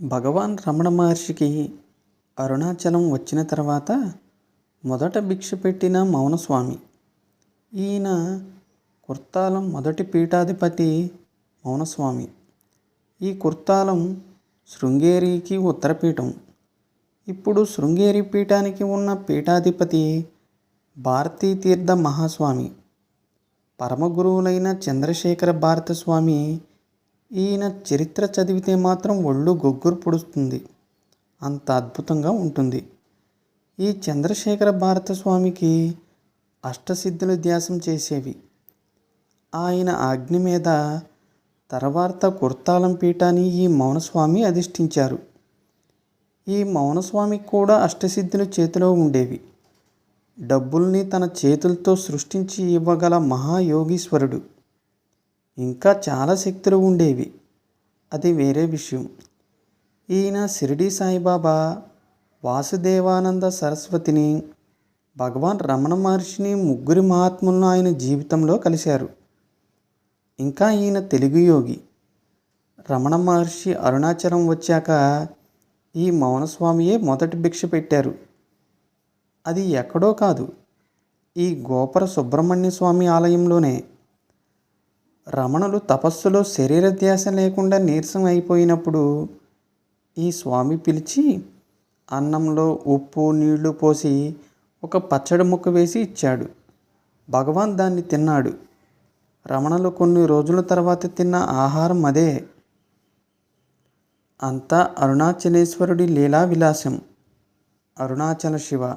భగవాన్ రమణ మహర్షికి అరుణాచలం వచ్చిన తర్వాత మొదట భిక్ష పెట్టిన మౌనస్వామి. ఈయన కుర్తాలం మొదటి పీఠాధిపతి మౌనస్వామి. ఈ కుర్తాలం శృంగేరికి ఉత్తరపీఠం. ఇప్పుడు శృంగేరి పీఠానికి ఉన్న పీఠాధిపతి భారతీ తీర్థ మహాస్వామి. పరమగురువులైన చంద్రశేఖర భారత స్వామి ఈయన చరిత్ర చదివితే మాత్రం ఒళ్ళు గొగ్గురు పొడుస్తుంది. అంత అద్భుతంగా ఉంటుంది. ఈ చంద్రశేఖర భారత స్వామికి అష్టసిద్ధులు ధ్యాసం చేసేవి. ఆయన ఆజ్ఞ మీద తర్వాత కుర్తాలం పీఠాన్ని ఈ మౌనస్వామి అధిష్ఠించారు. ఈ మౌనస్వామికి కూడా అష్టసిద్ధులు చేతిలో ఉండేవి. డబ్బుల్ని తన చేతులతో సృష్టించి ఇవ్వగల మహాయోగీశ్వరుడు. ఇంకా చాలా శక్తులు ఉండేవి. అది వేరే విషయం. ఈయన షిరిడి సాయిబాబా వాసుదేవానంద సరస్వతిని భగవాన్ రమణ మహర్షిని ముగ్గురి మహాత్ములను ఆయన జీవితంలో కలిశారు. ఇంకా ఈయన తెలుగు యోగి. రమణ మహర్షి అరుణాచలం వచ్చాక ఈ మౌనస్వామియే మొదటి భిక్ష పెట్టారు. అది ఎక్కడో కాదు ఈ గోపర సుబ్రహ్మణ్య స్వామి ఆలయంలోనే. రమణులు తపస్సులో శరీరధ్యాస లేకుండా నీరసం అయిపోయినప్పుడు ఈ స్వామి పిలిచి అన్నంలో ఉప్పు నీళ్ళు పోసి ఒక పచ్చడి ముక్క వేసి ఇచ్చాడు. భగవాన్ దాన్ని తిన్నాడు. రమణలు కొన్ని రోజుల తర్వాత తిన్న ఆహారం అదే. అంతా అరుణాచలేశ్వరుడి లీలా విలాసం అరుణాచల శివ